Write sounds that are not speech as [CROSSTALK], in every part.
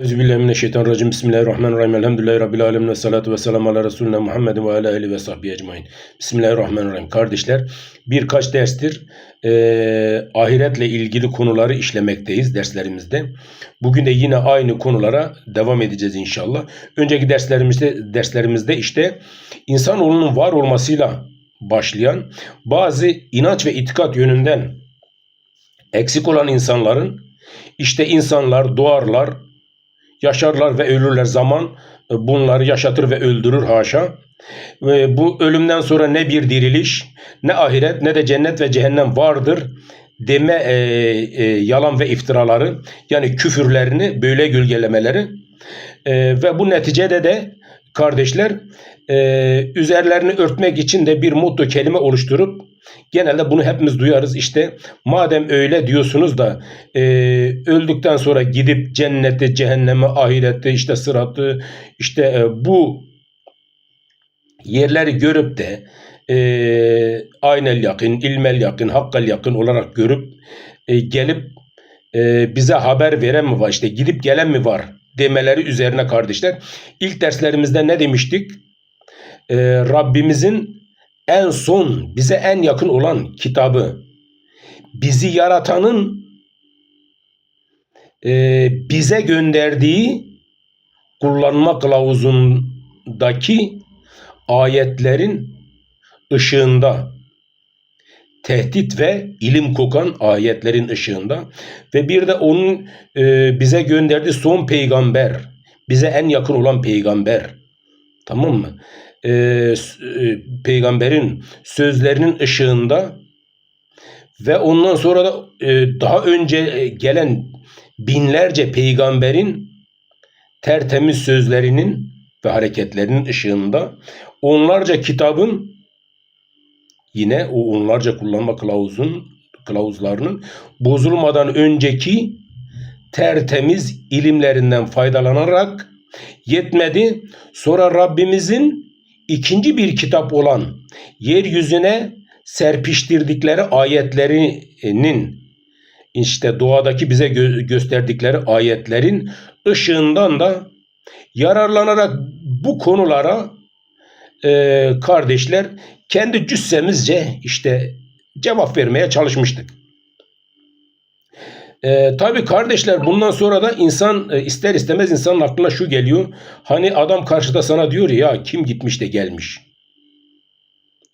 Euzubillahimineşşeytanirracim. Bismillahirrahmanirrahim. Elhamdülillahi Rabbil alemin ve salatu ve selamu ala Resulüne Muhammedin ve ala ve sahbihi ecmain. Bismillahirrahmanirrahim. Kardeşler birkaç derstir eee, ahiretle ilgili konuları işlemekteyiz derslerimizde. Bugün de yine aynı konulara devam edeceğiz inşallah. Önceki derslerimizde derslerimizde işte insanoğlunun var olmasıyla başlayan bazı inanç ve itikat yönünden eksik olan insanların işte insanlar doğarlar, yaşarlar ve ölürler zaman e, bunları yaşatır ve öldürür haşa. Ve bu ölümden sonra ne bir diriliş, ne ahiret, ne de cennet ve cehennem vardır deme e, e, yalan ve iftiraları yani küfürlerini böyle gölgelemeleri e, ve bu neticede de kardeşler e, üzerlerini örtmek için de bir mutlu kelime oluşturup genelde bunu hepimiz duyarız işte madem öyle diyorsunuz da e, öldükten sonra gidip cennette cehenneme ahirette işte sıratı işte e, bu yerleri görüp de e, aynel yakın, ilmel yakın, hakkal yakın olarak görüp e, gelip e, bize haber veren mi var işte gidip gelen mi var demeleri üzerine kardeşler. İlk derslerimizde ne demiştik? E, Rabbimizin en son bize en yakın olan kitabı bizi yaratanın e, bize gönderdiği kullanma kılavuzundaki ayetlerin ışığında tehdit ve ilim kokan ayetlerin ışığında ve bir de onun e, bize gönderdiği son peygamber bize en yakın olan peygamber tamam mı? E, s- e, peygamberin sözlerinin ışığında ve ondan sonra da e, daha önce e, gelen binlerce peygamberin tertemiz sözlerinin ve hareketlerinin ışığında onlarca kitabın yine o onlarca kullanma kılavuzun kılavuzlarının bozulmadan önceki tertemiz ilimlerinden faydalanarak yetmedi. Sonra Rabbimizin ikinci bir kitap olan yeryüzüne serpiştirdikleri ayetlerinin işte doğadaki bize gö- gösterdikleri ayetlerin ışığından da yararlanarak bu konulara e, kardeşler kendi cüssemizce işte cevap vermeye çalışmıştık. E, tabii kardeşler bundan sonra da insan e, ister istemez insanın aklına şu geliyor. Hani adam karşıda sana diyor ya "Ya kim gitmiş de gelmiş.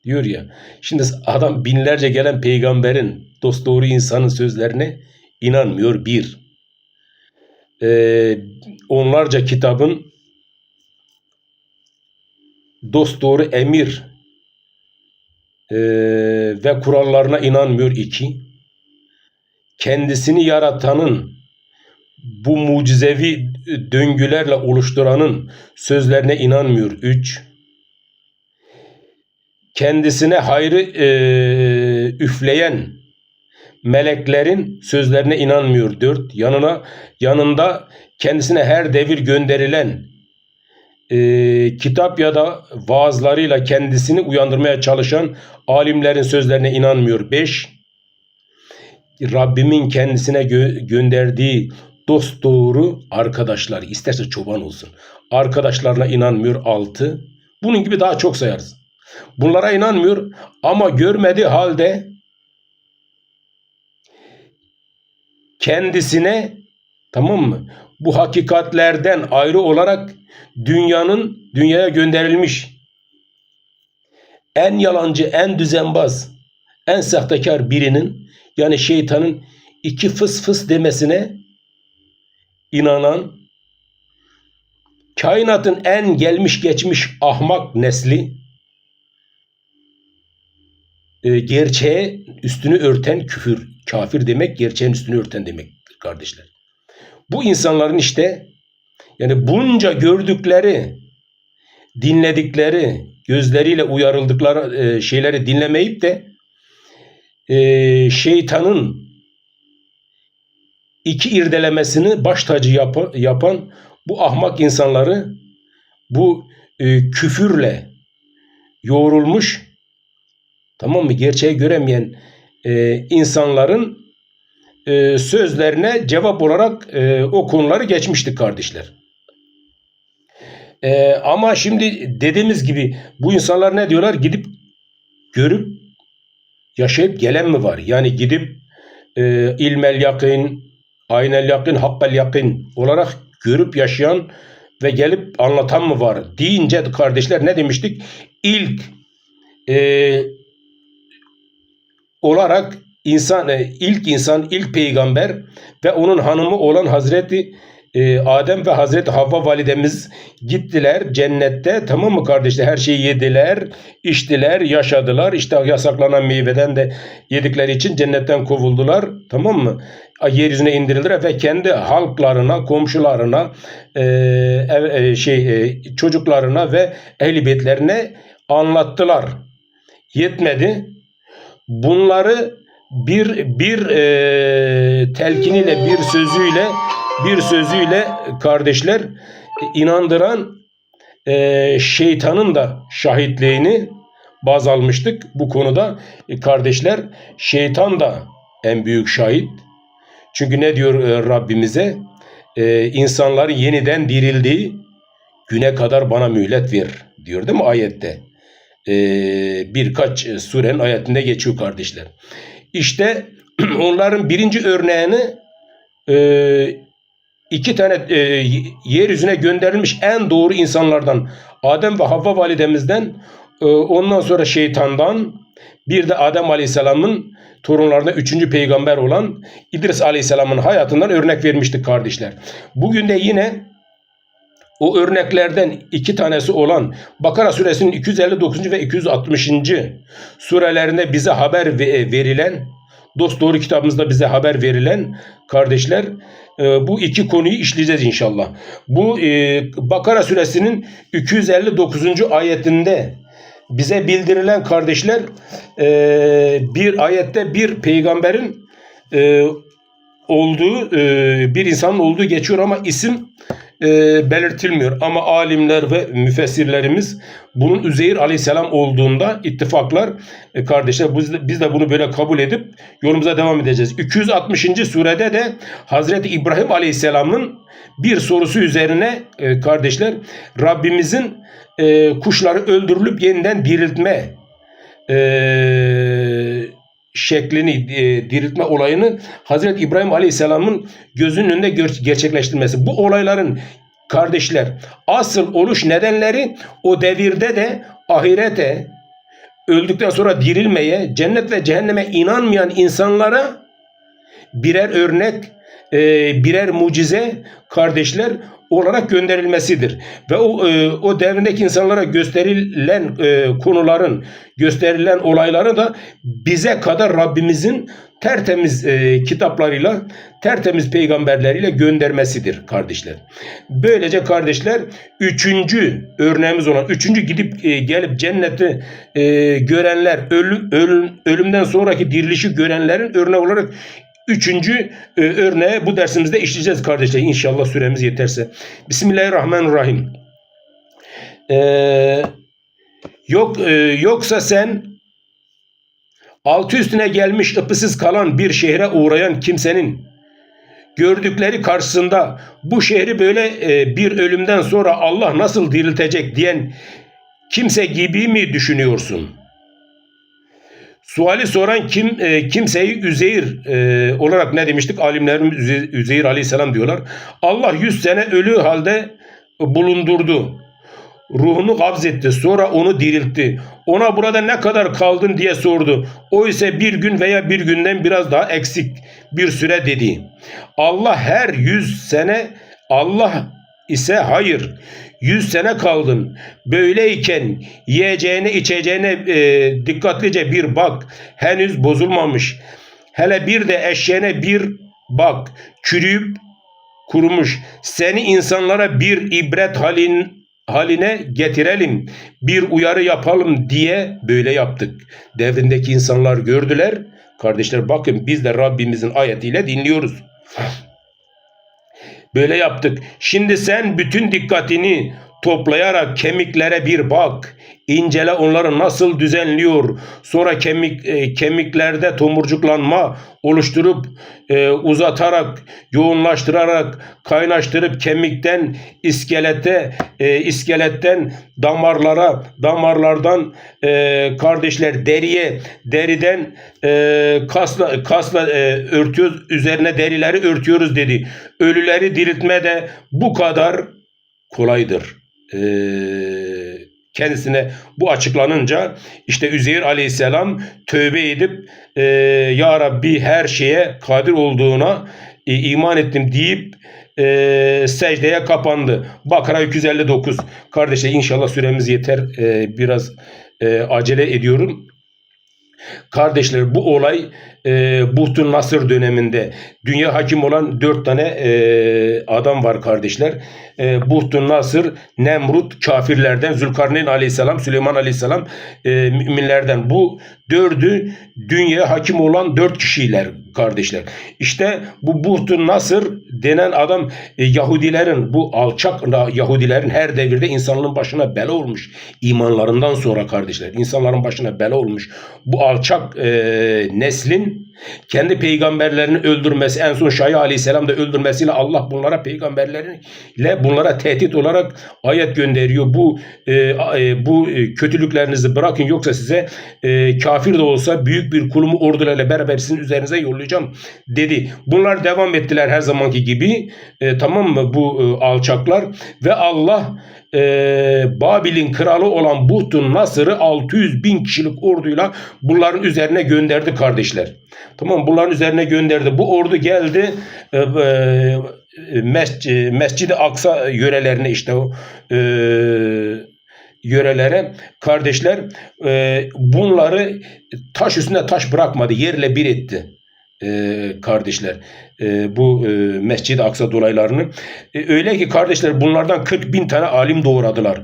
Diyor ya. Şimdi adam binlerce gelen peygamberin dost doğru insanın sözlerine inanmıyor bir. E, onlarca kitabın dost doğru emir e, ve kurallarına inanmıyor iki. Kendisini yaratanın bu mucizevi döngülerle oluşturanın sözlerine inanmıyor üç. Kendisine hayrı e, üfleyen meleklerin sözlerine inanmıyor dört. Yanına yanında kendisine her devir gönderilen e, kitap ya da vaazlarıyla kendisini uyandırmaya çalışan alimlerin sözlerine inanmıyor. 5. Rabbimin kendisine gö- gönderdiği dost doğru arkadaşlar isterse çoban olsun. Arkadaşlarına inanmıyor. 6. Bunun gibi daha çok sayarız. Bunlara inanmıyor ama görmediği halde kendisine tamam mı? Bu hakikatlerden ayrı olarak dünyanın dünyaya gönderilmiş en yalancı, en düzenbaz, en sahtekar birinin yani şeytanın iki fıs fıs demesine inanan kainatın en gelmiş geçmiş ahmak nesli e, gerçeğe üstünü örten küfür, kafir demek gerçeğin üstünü örten demektir kardeşler. Bu insanların işte yani bunca gördükleri, dinledikleri, gözleriyle uyarıldıkları e, şeyleri dinlemeyip de e, şeytanın iki irdelemesini baş tacı yapa- yapan bu ahmak insanları bu e, küfürle yoğrulmuş tamam mı gerçeği göremeyen e, insanların e, sözlerine cevap olarak e, o konuları geçmiştik kardeşler. E, ama şimdi dediğimiz gibi bu insanlar ne diyorlar? Gidip görüp yaşayıp gelen mi var? Yani gidip e, ilmel yakin, aynel yakin, hakkal yakin olarak görüp yaşayan ve gelip anlatan mı var? Deyince kardeşler ne demiştik? İlk e, olarak insan e, ilk insan, ilk peygamber ve onun hanımı olan Hazreti e, Adem ve Hazreti Havva validemiz gittiler cennette tamam mı kardeşler? Her şeyi yediler içtiler yaşadılar. İşte yasaklanan meyveden de yedikleri için cennetten kovuldular tamam mı? Yeryüzüne indirildiler ve kendi halklarına komşularına e, e, şey e, çocuklarına ve ehli beytlerine anlattılar. Yetmedi. Bunları bir bir e, telkiniyle bir sözüyle bir sözüyle kardeşler inandıran e, şeytanın da şahitliğini baz almıştık bu konuda. E, kardeşler şeytan da en büyük şahit. Çünkü ne diyor e, Rabbimize? E, insanların yeniden dirildiği güne kadar bana mühlet ver diyor değil mi ayette? E, birkaç surenin ayetinde geçiyor kardeşler. İşte [CLEARS THROAT] onların birinci örneğini e, iki tane e, yeryüzüne gönderilmiş en doğru insanlardan Adem ve Havva validemizden e, ondan sonra şeytandan bir de Adem Aleyhisselam'ın torunlarında üçüncü peygamber olan İdris Aleyhisselam'ın hayatından örnek vermiştik kardeşler. Bugün de yine o örneklerden iki tanesi olan Bakara suresinin 259. ve 260. surelerinde bize haber verilen dost doğru kitabımızda bize haber verilen kardeşler e, bu iki konuyu işleyeceğiz inşallah. Bu e, Bakara suresinin 259. ayetinde bize bildirilen kardeşler e, bir ayette bir peygamberin olduğu bir insanın olduğu geçiyor ama isim belirtilmiyor. Ama alimler ve müfessirlerimiz bunun Üzeyir aleyhisselam olduğunda ittifaklar e, kardeşler biz de, biz de bunu böyle kabul edip yolumuza devam edeceğiz. 260. surede de Hazreti İbrahim aleyhisselamın bir sorusu üzerine e, kardeşler Rabbimizin e, kuşları öldürülüp yeniden diriltme e, şeklini e, diriltme olayını Hazreti İbrahim Aleyhisselam'ın gözünün önünde gerçekleştirmesi. Bu olayların kardeşler asıl oluş nedenleri o devirde de ahirete öldükten sonra dirilmeye, cennet ve cehenneme inanmayan insanlara birer örnek, e, birer mucize kardeşler olarak gönderilmesidir. Ve o, e, o devrindeki insanlara gösterilen e, konuların, gösterilen olayları da bize kadar Rabbimizin tertemiz e, kitaplarıyla, tertemiz peygamberleriyle göndermesidir kardeşler. Böylece kardeşler üçüncü örneğimiz olan, üçüncü gidip e, gelip cenneti e, görenler, ölüm, ölüm, ölümden sonraki dirilişi görenlerin örneği olarak Üçüncü e, örneği bu dersimizde işleyeceğiz kardeşler. İnşallah süremiz yeterse. Bismillahirrahmanirrahim. Ee, yok e, yoksa sen altı üstüne gelmiş ıpısız kalan bir şehre uğrayan kimsenin gördükleri karşısında bu şehri böyle e, bir ölümden sonra Allah nasıl diriltecek diyen kimse gibi mi düşünüyorsun?'' Suali soran kim e, kimseyi Üzeyir e, olarak ne demiştik? Alimlerimiz Üzeyir aleyhisselam diyorlar. Allah yüz sene ölü halde bulundurdu. Ruhunu kabzetti. Sonra onu diriltti. Ona burada ne kadar kaldın diye sordu. O ise bir gün veya bir günden biraz daha eksik bir süre dedi. Allah her yüz sene Allah ise hayır. Yüz sene kaldın. Böyleyken yiyeceğine içeceğine e, dikkatlice bir bak. Henüz bozulmamış. Hele bir de eşeğine bir bak. Çürüyüp kurumuş. Seni insanlara bir ibret halin haline getirelim. Bir uyarı yapalım diye böyle yaptık. Devrindeki insanlar gördüler. Kardeşler bakın biz de Rabbimizin ayetiyle dinliyoruz. Böyle yaptık. Şimdi sen bütün dikkatini toplayarak kemiklere bir bak. İncele onları nasıl düzenliyor. Sonra kemik e, kemiklerde tomurcuklanma oluşturup e, uzatarak, yoğunlaştırarak, kaynaştırıp kemikten iskelete, e, iskeletten damarlara, damarlardan e, kardeşler deriye, deriden e, kasla kasla e, örtüyoruz, üzerine derileri örtüyoruz dedi. Ölüleri diriltme de bu kadar kolaydır. Eee kendisine bu açıklanınca işte Üzeyir aleyhisselam tövbe edip e, Ya Rabbi her şeye kadir olduğuna e, iman ettim deyip e, secdeye kapandı. Bakara 259. Kardeşler inşallah süremiz yeter. E, biraz e, acele ediyorum. Kardeşler bu olay e, Buhtun Nasır döneminde dünya hakim olan dört tane e, adam var kardeşler. E, Buhtun Nasır, Nemrut, kafirlerden, Zülkarneyn aleyhisselam, Süleyman aleyhisselam e, müminlerden. Bu dördü dünya hakim olan dört kişiler kardeşler. İşte bu Buhtun Nasır denen adam e, Yahudilerin bu alçak Yahudilerin her devirde insanların başına bela olmuş. imanlarından sonra kardeşler insanların başına bela olmuş. Bu alçak e, neslin kendi peygamberlerini öldürmesi en son Şahı Aleyhisselam da öldürmesiyle Allah bunlara peygamberleriyle bunlara tehdit olarak ayet gönderiyor. Bu e, e, bu kötülüklerinizi bırakın yoksa size e, de olsa büyük bir kulumu ordularla beraber sizin üzerinize yollayacağım dedi. Bunlar devam ettiler her zamanki gibi. E, tamam mı bu e, alçaklar ve Allah e, Babil'in kralı olan Buhtun Nasır'ı 600 bin kişilik orduyla bunların üzerine gönderdi kardeşler. Tamam bunların üzerine gönderdi. Bu ordu geldi e, e, Mescid, Mescid-i Aksa yörelerine işte e, yörelere kardeşler e, bunları taş üstüne taş bırakmadı. Yerle bir etti e, kardeşler e, bu e, Mescid-i Aksa dolaylarını. E, öyle ki kardeşler bunlardan 40 bin tane alim doğradılar.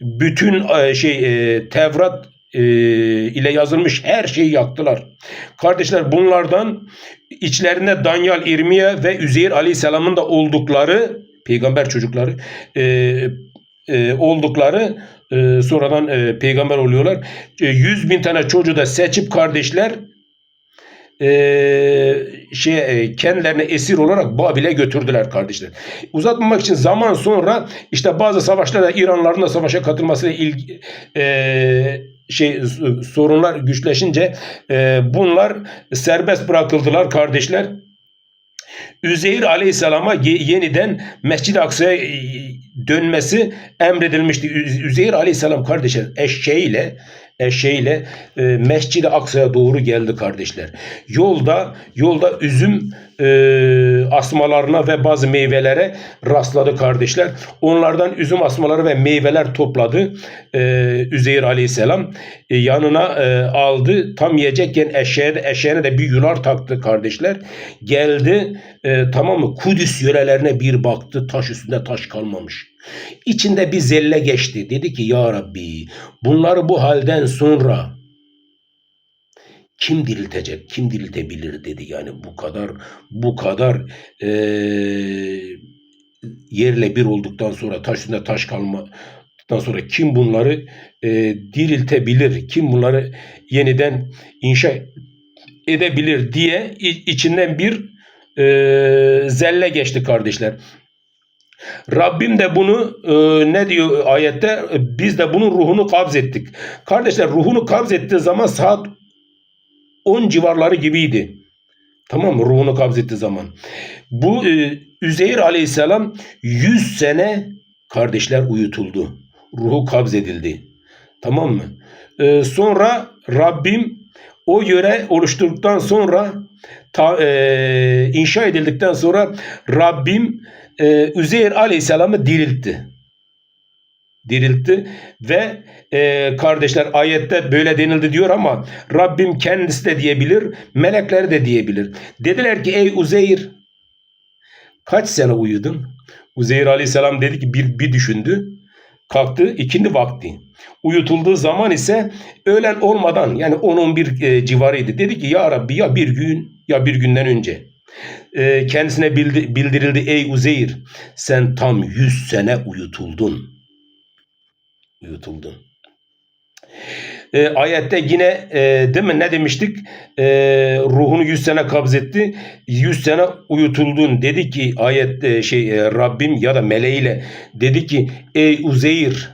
Bütün e, şey e, Tevrat e, ile yazılmış her şeyi yaktılar. Kardeşler bunlardan içlerinde Danyal, İrmiye ve Üzeyir Aleyhisselam'ın da oldukları peygamber çocukları e, e, oldukları e, sonradan e, peygamber oluyorlar. E, 100 bin tane çocuğu da seçip kardeşler e, şey e, kendilerine esir olarak Babil'e götürdüler kardeşler. Uzatmamak için zaman sonra işte bazı savaşlarda İranların da savaşa katılmasıyla ilgili e, şey sorunlar güçleşince e, bunlar serbest bırakıldılar kardeşler. Üzeyir Aleyhisselam'a yeniden Mescid-i Aksa'ya e, dönmesi emredilmişti. Üzeyir Aleyhisselam kardeşler eşeğiyle eşeğiyle e, Mescid-i Aksa'ya doğru geldi kardeşler. Yolda yolda üzüm e, asmalarına ve bazı meyvelere rastladı kardeşler. Onlardan üzüm asmaları ve meyveler topladı e, Üzeyir Aleyhisselam. E, yanına e, aldı. Tam yiyecekken eşeğe, eşeğine de bir yular taktı kardeşler. Geldi e, tamam mı Kudüs yörelerine bir baktı. Taş üstünde taş kalmamış. İçinde bir zelle geçti. Dedi ki ya Rabbi bunları bu halden sonra kim diriltecek, kim diriltebilir dedi. Yani bu kadar bu kadar e, yerle bir olduktan sonra taş üstünde taş kalmadan sonra kim bunları e, diriltebilir, kim bunları yeniden inşa edebilir diye içinden bir e, zelle geçti kardeşler. Rabbim de bunu e, ne diyor ayette? Biz de bunun ruhunu kabz ettik. Kardeşler ruhunu kabz ettiği zaman saat 10 civarları gibiydi. Tamam mı? Ruhunu kabz ettiği zaman. Bu e, Üzeyir aleyhisselam 100 sene kardeşler uyutuldu. Ruhu kabz edildi. Tamam mı? E, sonra Rabbim o yöre oluşturduktan sonra ta, e, inşa edildikten sonra Rabbim e, Üzeyir Aleyhisselam'ı diriltti. Diriltti ve e, kardeşler ayette böyle denildi diyor ama Rabbim kendisi de diyebilir, melekler de diyebilir. Dediler ki ey Uzeyr kaç sene uyudun? Uzeyr Aleyhisselam dedi ki bir, bir düşündü. Kalktı ikindi vakti. Uyutulduğu zaman ise öğlen olmadan yani 10-11 e, civarıydı. Dedi ki ya Rabbi ya bir gün ya bir günden önce. E, kendisine bildi, bildirildi ey Uzeyr sen tam 100 sene uyutuldun. Uyutuldu. E, ayette yine e, değil mi ne demiştik? E, ruhunu 100 sene kabzetti. 100 sene uyutuldun. Dedi ki ayette şey e, Rabbim ya da meleğiyle dedi ki ey Uzeyr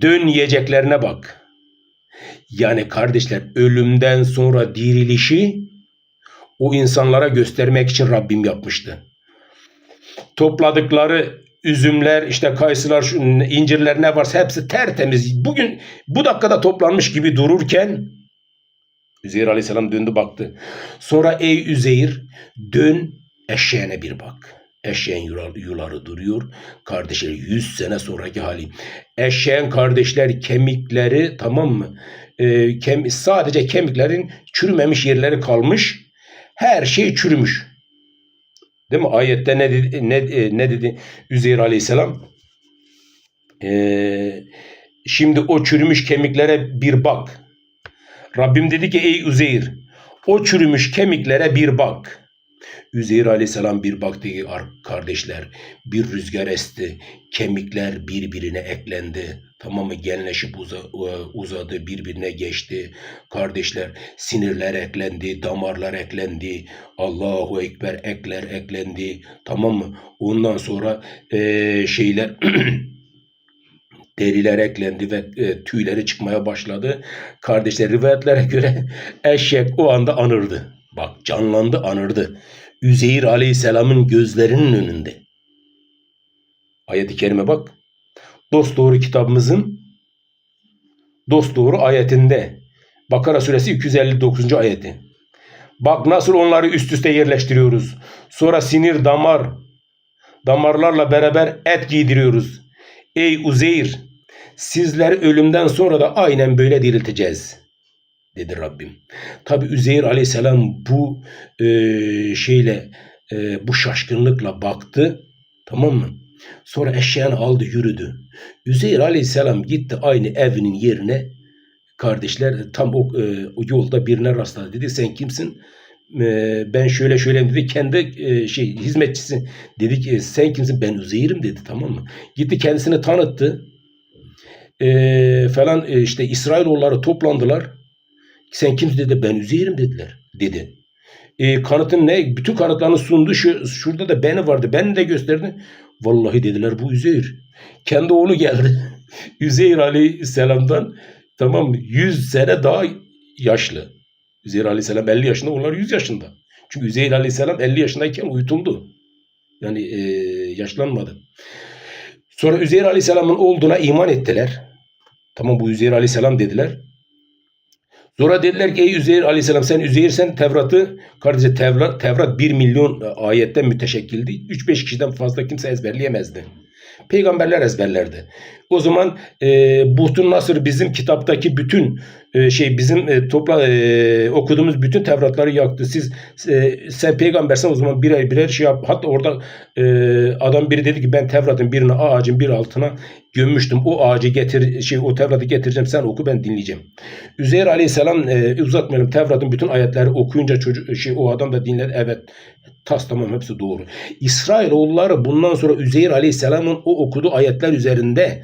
dön yiyeceklerine bak. Yani kardeşler ölümden sonra dirilişi o insanlara göstermek için Rabbim yapmıştı. Topladıkları üzümler, işte kayısılar, şu incirler ne varsa hepsi tertemiz. Bugün bu dakikada toplanmış gibi dururken Üzeyir Aleyhisselam döndü baktı. Sonra ey Üzeyir dön eşeğine bir bak. Eşeğin yuları, duruyor. Kardeşler 100 sene sonraki hali. Eşeğin kardeşler kemikleri tamam mı? Ee, kem, sadece kemiklerin çürümemiş yerleri kalmış. Her şey çürümüş. Değil mi? Ayette ne dedi, ne, e, ne dedi Üzeyir Aleyhisselam? Ee, şimdi o çürümüş kemiklere bir bak. Rabbim dedi ki ey Üzeyir o çürümüş kemiklere bir bak. Üzeyir Aleyhisselam bir baktı ki kardeşler bir rüzgar esti. Kemikler birbirine eklendi. Tamam mı? Genleşip uza, uzadı, birbirine geçti. Kardeşler sinirler eklendi, damarlar eklendi. Allahu Ekber ekler eklendi. Tamam mı? Ondan sonra e, şeyler [CLEARS THROAT] deriler eklendi ve e, tüyleri çıkmaya başladı. Kardeşler rivayetlere göre eşek o anda anırdı. Bak canlandı anırdı. Üzeyir Aleyhisselam'ın gözlerinin önünde. Ayet-i kerime bak. Dost doğru kitabımızın dost doğru ayetinde. Bakara suresi 259. ayeti. Bak nasıl onları üst üste yerleştiriyoruz. Sonra sinir damar damarlarla beraber et giydiriyoruz. Ey Uzeyr sizleri ölümden sonra da aynen böyle dirilteceğiz dedi Rabbim. Tabi Üzeyir aleyhisselam bu e, şeyle e, bu şaşkınlıkla baktı tamam mı? Sonra eşeğini aldı yürüdü. Üzeyir aleyhisselam gitti aynı evinin yerine kardeşler tam o, e, o yolda birine rastladı. Dedi sen kimsin? E, ben şöyle şöyle dedi. Kendi e, şey hizmetçisi dedi ki sen kimsin? Ben Üzeyir'im dedi tamam mı? Gitti kendisini tanıttı. E, falan e, işte İsrailoğulları toplandılar. Sen kimsin dedi. Ben Üzeyir'im dediler. Dedi. E, kanıtın ne? Bütün kanıtlarını sundu. Şu, şurada da beni vardı. Beni de gösterdi. Vallahi dediler bu Üzeyir. Kendi oğlu geldi. [LAUGHS] Üzeyir Aleyhisselam'dan tamam mı? 100 sene daha yaşlı. Üzeyir Aleyhisselam 50 yaşında, onlar 100 yaşında. Çünkü Üzeyir Aleyhisselam 50 yaşındayken uyutuldu. Yani e, yaşlanmadı. Sonra Üzeyir Aleyhisselam'ın olduğuna iman ettiler. Tamam bu Üzeyir Aleyhisselam dediler. Sonra dediler ki ey Üzeyir aleyhisselam sen Üzeyir'sen Tevrat'ı kardeşe Tevrat, Tevrat 1 milyon ayetten müteşekkildi. 3-5 kişiden fazla kimse ezberleyemezdi. Peygamberler ezberlerdi. O zaman e, Buhtun Nasır bizim kitaptaki bütün e, şey bizim e, topla e, okuduğumuz bütün Tevratları yaktı. Siz e, sen peygambersen o zaman birer birer şey yap. Hatta orada e, adam biri dedi ki ben Tevrat'ın birini ağacın bir altına gömmüştüm. O ağacı getir şey o Tevrat'ı getireceğim sen oku ben dinleyeceğim. Üzeyr Aleyhisselam e, uzatmayalım Tevrat'ın bütün ayetleri okuyunca çocuk şey o adam da dinledi. Evet tas tamam hepsi doğru. İsrailoğulları bundan sonra Üzeyr Aleyhisselam'ın o okuduğu ayetler üzerinde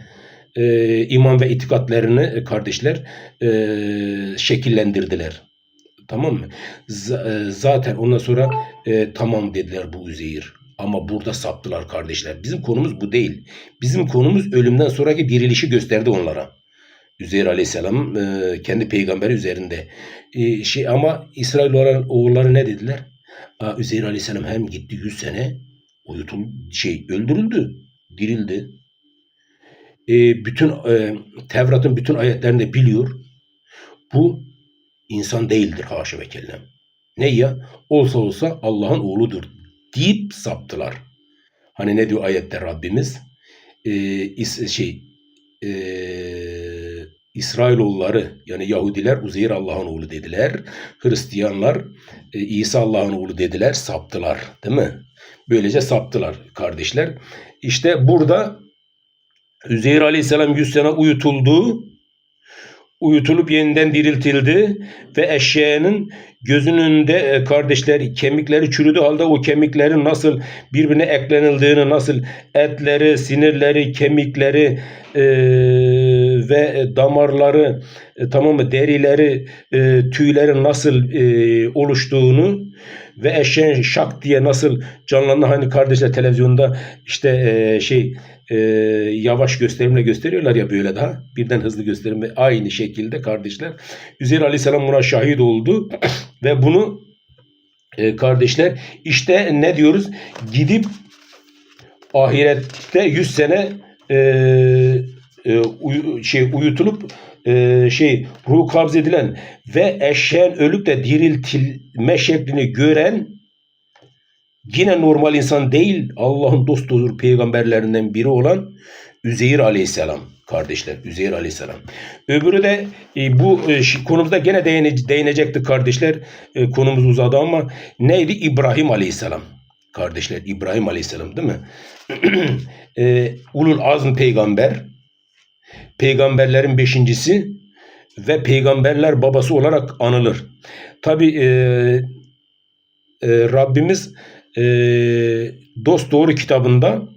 e, iman ve itikatlarını e, kardeşler e, şekillendirdiler. Tamam mı? Z- e, zaten ondan sonra e, tamam dediler bu Üzeyir. Ama burada saptılar kardeşler. Bizim konumuz bu değil. Bizim konumuz ölümden sonraki dirilişi gösterdi onlara. Üzeyir Aleyhisselam e, kendi peygamberi üzerinde. E, şey ama İsrail oğulları ne dediler? Aa, Üzeyir Aleyhisselam hem gitti 100 sene uyutul şey öldürüldü, dirildi e, bütün e, Tevrat'ın bütün ayetlerini biliyor. Bu insan değildir haşa ve kellem. Ne ya? Olsa olsa Allah'ın oğludur deyip saptılar. Hani ne diyor ayette Rabbimiz? E, is, şey e, İsrailoğulları yani Yahudiler Uzeyr Allah'ın oğlu dediler. Hristiyanlar e, İsa Allah'ın oğlu dediler. Saptılar değil mi? Böylece saptılar kardeşler. İşte burada Üzeyir Aleyhisselam 100 sene uyutuldu. Uyutulup yeniden diriltildi ve eşeğinin gözünün önünde e, kardeşleri kemikleri çürüdü halde o kemiklerin nasıl birbirine eklenildiğini, nasıl etleri, sinirleri, kemikleri, e, ve e, damarları e, tamam mı derileri e, tüylerin nasıl e, oluştuğunu ve eşeğin şak diye nasıl canlandı hani kardeşler televizyonda işte e, şey e, yavaş gösterimle gösteriyorlar ya böyle daha. Birden hızlı gösterimle aynı şekilde kardeşler. Üzeyir Aleyhisselam buna şahit oldu. [CLEARS THROAT] Ve bunu e, kardeşler işte ne diyoruz? Gidip ahirette 100 sene e, e, uyu- şey uyutulup e, şey ruhu kabz edilen ve eşeğin ölüp de diriltilme şeklini gören yine normal insan değil Allah'ın dost olur peygamberlerinden biri olan Üzeyir aleyhisselam kardeşler Üzeyir aleyhisselam. Öbürü de e, bu e, konumuzda gene değine, değinecektik kardeşler. E, konumuz uzadı ama neydi? İbrahim aleyhisselam. Kardeşler İbrahim aleyhisselam değil mi? [CLEARS THROAT] e, Ulul azm peygamber. Peygamberlerin beşincisi ve peygamberler babası olarak anılır. Tabi e, e, Rabbimiz e, Dost Doğru kitabında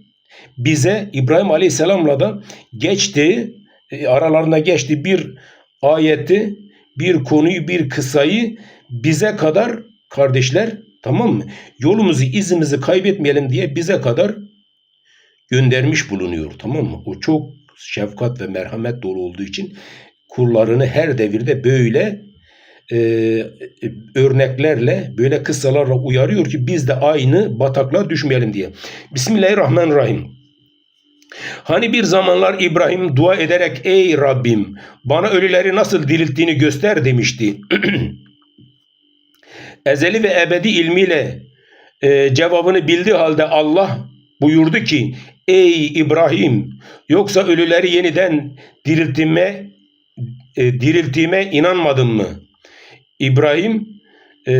bize İbrahim Aleyhisselam'la da geçtiği e, aralarında geçtiği bir ayeti, bir konuyu, bir kısayı bize kadar kardeşler tamam mı? Yolumuzu, izimizi kaybetmeyelim diye bize kadar göndermiş bulunuyor tamam mı? O çok şefkat ve merhamet dolu olduğu için kullarını her devirde böyle e, örneklerle böyle kıssalarla uyarıyor ki biz de aynı bataklığa düşmeyelim diye. Bismillahirrahmanirrahim. Hani bir zamanlar İbrahim dua ederek ey Rabbim bana ölüleri nasıl dirilttiğini göster demişti. [CLEARS THROAT] Ezeli ve ebedi ilmiyle e, cevabını bildiği halde Allah buyurdu ki ey İbrahim yoksa ölüleri yeniden diriltme e, dirilttiğime inanmadın mı? İbrahim e,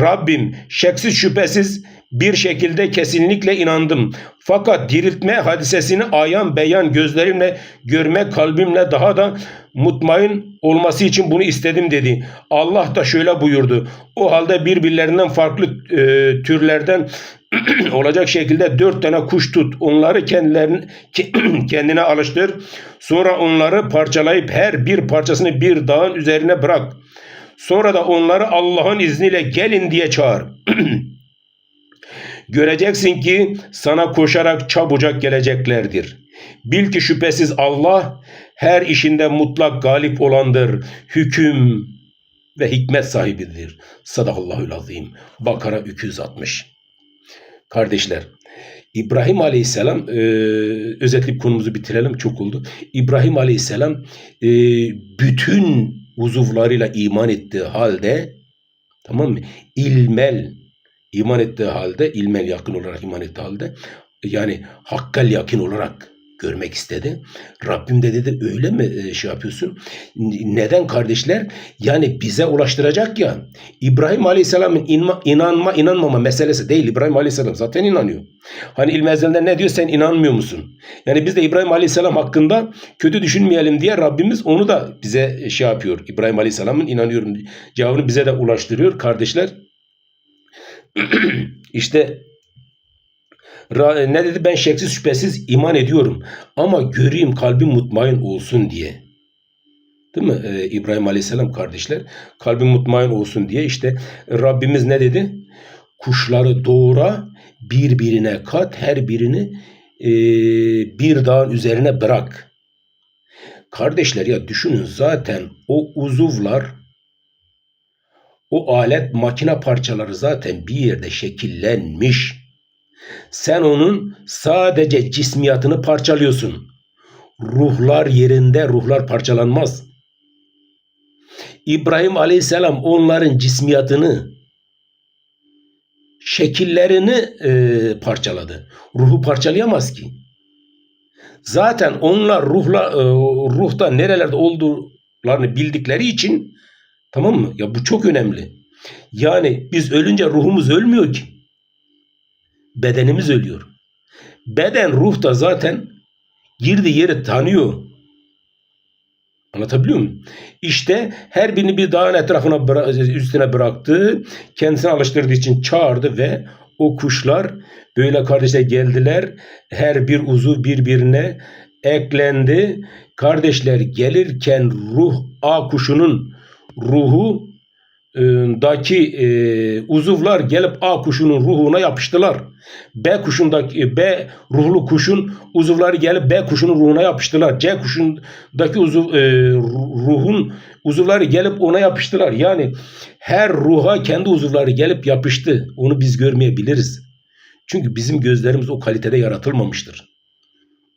Rabbim şeksiz şüphesiz bir şekilde kesinlikle inandım. Fakat diriltme hadisesini ayan beyan gözlerimle görmek kalbimle daha da mutmain olması için bunu istedim dedi. Allah da şöyle buyurdu. O halde birbirlerinden farklı e, türlerden [CLEARS THROAT] olacak şekilde dört tane kuş tut. Onları kendilerin, [CLEARS THROAT] kendine alıştır. Sonra onları parçalayıp her bir parçasını bir dağın üzerine bırak. Sonra da onları Allah'ın izniyle gelin diye çağır. [CLEARS THROAT] Göreceksin ki sana koşarak çabucak geleceklerdir. Bil ki şüphesiz Allah her işinde mutlak galip olandır. Hüküm ve hikmet sahibidir. Sadakallahül azim. Bakara 260. Kardeşler, İbrahim Aleyhisselam e, özetleyip konumuzu bitirelim çok oldu. İbrahim Aleyhisselam e, bütün uzuvlarıyla iman ettiği halde tamam mı? İlmel iman ettiği halde ilmel yakın olarak iman ettiği halde yani hakkal yakın olarak görmek istedi. Rabbim de dedi öyle mi e, şey yapıyorsun? Neden kardeşler? Yani bize ulaştıracak ya. İbrahim Aleyhisselam'ın inanma inanmama meselesi değil. İbrahim Aleyhisselam zaten inanıyor. Hani ilm ne diyor sen inanmıyor musun? Yani biz de İbrahim Aleyhisselam hakkında kötü düşünmeyelim diye Rabbimiz onu da bize şey yapıyor. İbrahim Aleyhisselam'ın inanıyorum cevabını bize de ulaştırıyor kardeşler. [CLEARS THROAT] işte ne dedi ben şeksiz şüphesiz iman ediyorum ama göreyim kalbim mutmain olsun diye. Değil mi? Ee, İbrahim Aleyhisselam kardeşler kalbim mutmain olsun diye işte Rabbimiz ne dedi? Kuşları doğura birbirine kat her birini e, bir dağın üzerine bırak. Kardeşler ya düşünün zaten o uzuvlar o alet makine parçaları zaten bir yerde şekillenmiş. Sen onun sadece cismiyatını parçalıyorsun. Ruhlar yerinde ruhlar parçalanmaz. İbrahim Aleyhisselam onların cismiyatını, şekillerini e, parçaladı. Ruhu parçalayamaz ki. Zaten onlar ruhla e, ruhta nerelerde olduklarını bildikleri için tamam mı? Ya bu çok önemli. Yani biz ölünce ruhumuz ölmüyor ki. Bedenimiz ölüyor. Beden ruh da zaten girdiği yeri tanıyor. Anlatabiliyor muyum? İşte her birini bir dağın etrafına üstüne bıraktı. Kendisine alıştırdığı için çağırdı ve o kuşlar böyle kardeşler geldiler. Her bir uzuv birbirine eklendi. Kardeşler gelirken ruh A kuşunun ruhu daki e, uzuvlar gelip A kuşunun ruhuna yapıştılar. B kuşundaki B ruhlu kuşun uzuvları gelip B kuşunun ruhuna yapıştılar. C kuşundaki uzuv, e, ruhun uzuvları gelip ona yapıştılar. Yani her ruha kendi uzuvları gelip yapıştı. Onu biz görmeyebiliriz. Çünkü bizim gözlerimiz o kalitede yaratılmamıştır.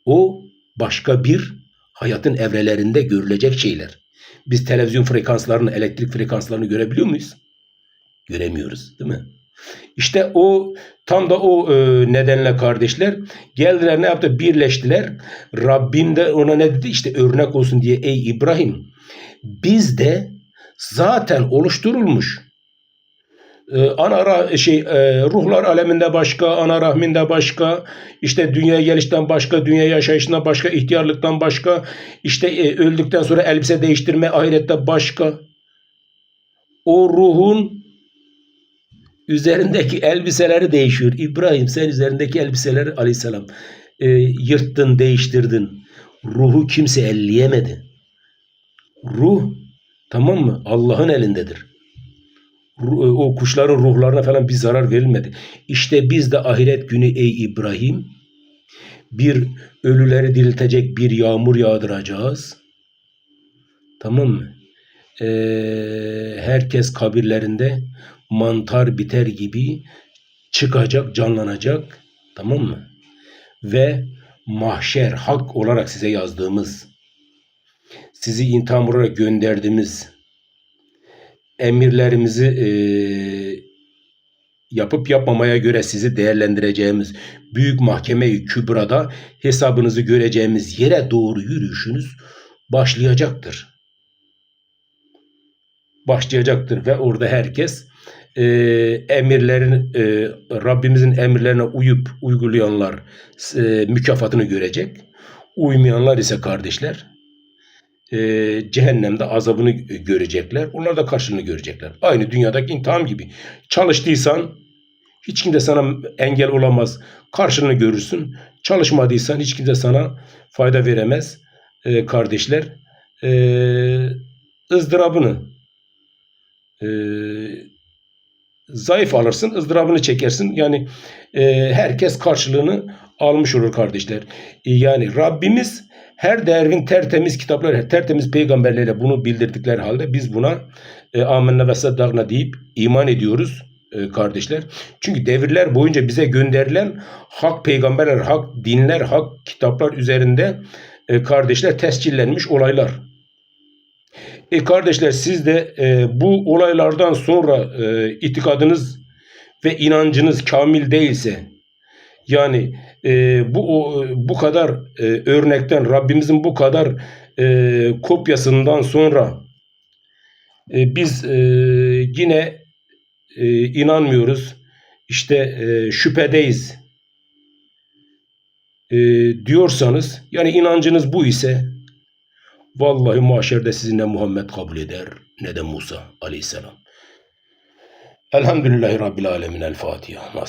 O başka bir hayatın evrelerinde görülecek şeyler. Biz televizyon frekanslarını, elektrik frekanslarını görebiliyor muyuz? Göremiyoruz, değil mi? İşte o tam da o e, nedenle kardeşler geldiler ne yaptı? Birleştiler. Rabbim de ona ne dedi? İşte örnek olsun diye ey İbrahim biz de zaten oluşturulmuş ana ra- şey e, ruhlar aleminde başka, ana rahminde başka, işte dünya gelişten başka, dünya yaşayışından başka, ihtiyarlıktan başka, işte e, öldükten sonra elbise değiştirme ahirette başka. O ruhun üzerindeki elbiseleri değişiyor. İbrahim sen üzerindeki elbiseleri aleyhisselam e, yırttın, değiştirdin. Ruhu kimse elleyemedi. Ruh tamam mı? Allah'ın elindedir o kuşların ruhlarına falan bir zarar verilmedi. İşte biz de ahiret günü ey İbrahim bir ölüleri diriltecek bir yağmur yağdıracağız. Tamam mı? Ee, herkes kabirlerinde mantar biter gibi çıkacak, canlanacak. Tamam mı? Ve mahşer hak olarak size yazdığımız, sizi intiham olarak gönderdiğimiz emirlerimizi e, yapıp yapmamaya göre sizi değerlendireceğimiz büyük mahkemeyi kübrada hesabınızı göreceğimiz yere doğru yürüyüşünüz başlayacaktır. Başlayacaktır ve orada herkes e, emirlerin e, Rabbimizin emirlerine uyup uygulayanlar e, mükafatını görecek. Uymayanlar ise kardeşler e, cehennemde azabını görecekler. Onlar da karşılığını görecekler. Aynı dünyadaki intiham gibi. Çalıştıysan hiç kimse sana engel olamaz. Karşılığını görürsün. Çalışmadıysan hiç kimse sana fayda veremez. E, kardeşler e, ızdırabını e, zayıf alırsın, ızdırabını çekersin. Yani e, herkes karşılığını almış olur kardeşler. E, yani Rabbimiz her devrin tertemiz kitapları, tertemiz peygamberlere bunu bildirdikleri halde biz buna e, amenna ve saddakna deyip iman ediyoruz e, kardeşler. Çünkü devirler boyunca bize gönderilen hak peygamberler, hak dinler, hak kitaplar üzerinde e, kardeşler tescillenmiş olaylar. E kardeşler siz de e, bu olaylardan sonra e, itikadınız ve inancınız kamil değilse yani e, bu o, bu kadar e, örnekten Rabbimizin bu kadar e, kopyasından sonra e, biz e, yine e, inanmıyoruz. İşte e, şüphedeyiz e, diyorsanız yani inancınız bu ise vallahi mahşerde sizi ne Muhammed kabul eder ne de Musa aleyhisselam. Elhamdülillahi Rabbil Alemin. El Fatiha. Ma.